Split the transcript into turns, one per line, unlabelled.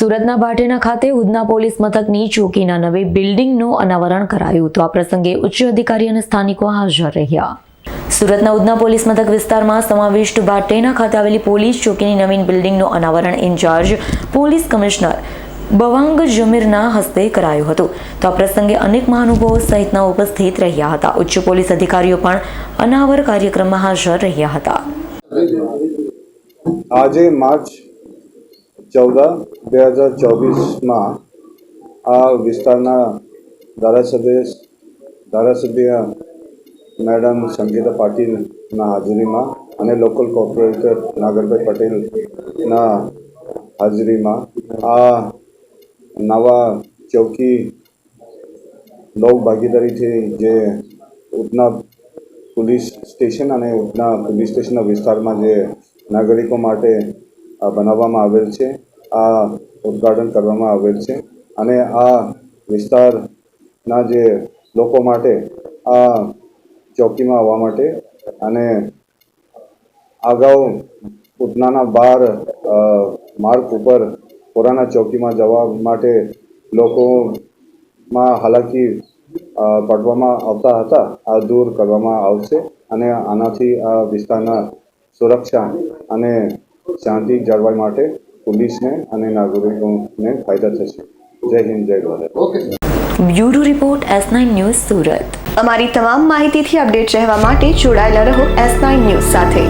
સુરતના ભાટેના ખાતે ઉધના પોલીસ મથકની ચોકીના નવી બિલ્ડિંગનું અનાવરણ કરાયું તો આ પ્રસંગે ઉચ્ચ અધિકારી અને સ્થાનિકો હાજર રહ્યા. સુરતના ઉધના પોલીસ મથક વિસ્તારમાં સમાવિષ્ટ ભાટેના ખાતે આવેલી પોલીસ ચોકીની નવીન બિલ્ડિંગનું અનાવરણ ઇન્ચાર્જ પોલીસ કમિશનર બવાંગ જમીરના હસ્તે કરાયું હતું. તો આ પ્રસંગે અનેક મહાનુભાવો સહિતના ઉપસ્થિત રહ્યા હતા. ઉચ્ચ પોલીસ અધિકારીઓ પણ અનાવર કાર્યક્રમમાં હાજર રહ્યા હતા.
આજે માર્ચ ચૌદ બે હજાર ચોવીસમાં આ વિસ્તારના ધારાસભ્ય ધારાસભ્ય મેડમ સંગીતા પાટીલના હાજરીમાં અને લોકલ કોર્પોરેટર નાગરભાઈ પટેલના હાજરીમાં આ નવા ચોકી લોક ભાગીદારીથી જે ઉધના પોલીસ સ્ટેશન અને ઉધના પોલીસ સ્ટેશનના વિસ્તારમાં જે નાગરિકો માટે બનાવવામાં આવેલ છે. આ ઉદ્ઘાટન કરવામાં આવેલ છે અને આ વિસ્તારના જે લોકો માટે આ ચોકીમાં આવવા માટે અને અગાઉ ઉધનાના બાર માર્ગ ઉપર પુરાના ચોકીમાં જવા માટે લોકોમાં હાલાકી પડવામાં આવતા હતા, આ દૂર કરવામાં આવશે અને આનાથી આ વિસ્તારના સુરક્ષા અને શાંતિ જળવાઈ માટે પોલીસને અને નાગરિકોને ફાયદા થશે. જય હિન્દ જય Bharat.
Bureau report S nine news Surat.
અમારી તમામ માહિતીથી અપડેટ રહેવા માટે જોડાયેલા રહો એસ નાઇન ન્યૂઝ સાથે.